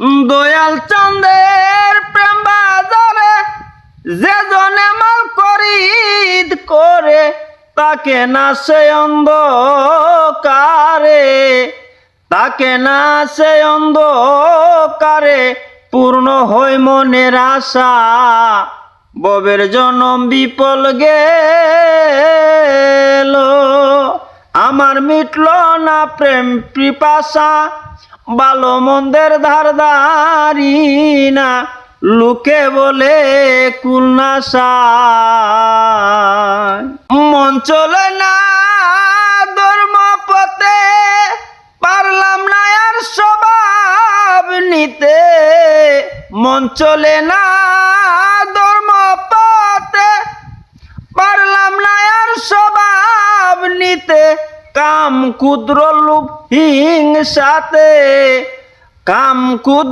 দয়াল চন্দের প্রেম বাজারে, যে জনে মাল করিদ করে, তাকে না সে অন্ধকারে, তাকে না সে অন্ধকারে, পূর্ণ হয় মনের আশা। ববের জনম বিপল গেল আমার মিটল না প্রেম পিপাসা, ভালো মন্দের ধার ধারি না, লোকে বলে কুলনাশা মন চলে না ধর্ম পথে পারলাম না আর স্বভাব নিতে। মন চলে না ধর্ম পথে পারলাম না আর স্বভাব নিতে। কাম ক্ষুদ্র লোভ হিংসাতে কাম ক্ষুদ্র